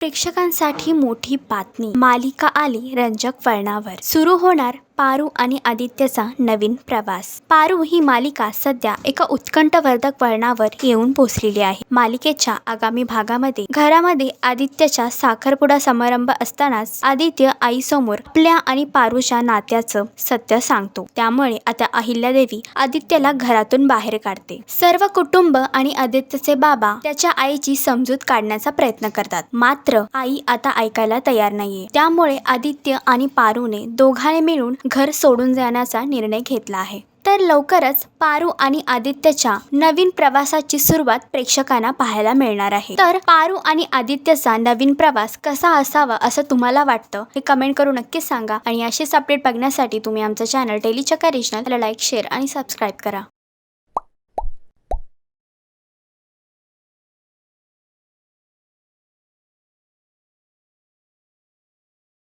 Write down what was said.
प्रेक्षकांसाठी मोठी बातमी. मालिका आली रंजक वळणावर. सुरू होणार पारू आणि आदित्यचा नवीन प्रवास. पारू ही मालिका सध्या एका उत्कंठवर्धक वळणावर येऊन पोहोचलेली आहे. मालिकेच्या आगामी भागामध्ये घरामध्ये आदित्यच्या साखरपुडा समारंभ असतानाच आदित्य आईसमोर आपल्या आणि पारूच्या नात्याचं सत्य सांगतो. त्यामुळे आता अहिल्यादेवी आदित्यला घरातून बाहेर काढते. सर्व कुटुंब आणि आदित्यचे बाबा त्याच्या आईची समजूत काढण्याचा प्रयत्न करतात. मात्र आई आता ऐकायला तयार नाहीये. त्यामुळे आदित्य आणि पारूने दोघांनी मिळून घर सोडून जाण्याचा निर्णय घेतला आहे. तर लवकरच पारू आणि आदित्यच्या नवीन प्रवासाची सुरुवात प्रेक्षकांना पाहायला मिळणार आहे. तर पारू आणि आदित्यचा नवीन प्रवास कसा असावा असं तुम्हाला वाटतं? हे कमेंट करून नक्कीच सांगा. आणि असेच अपडेट बघण्यासाठी तुम्ही आमचं चॅनल डेली चका रिजनल लाईक शेअर आणि सबस्क्राईब करा.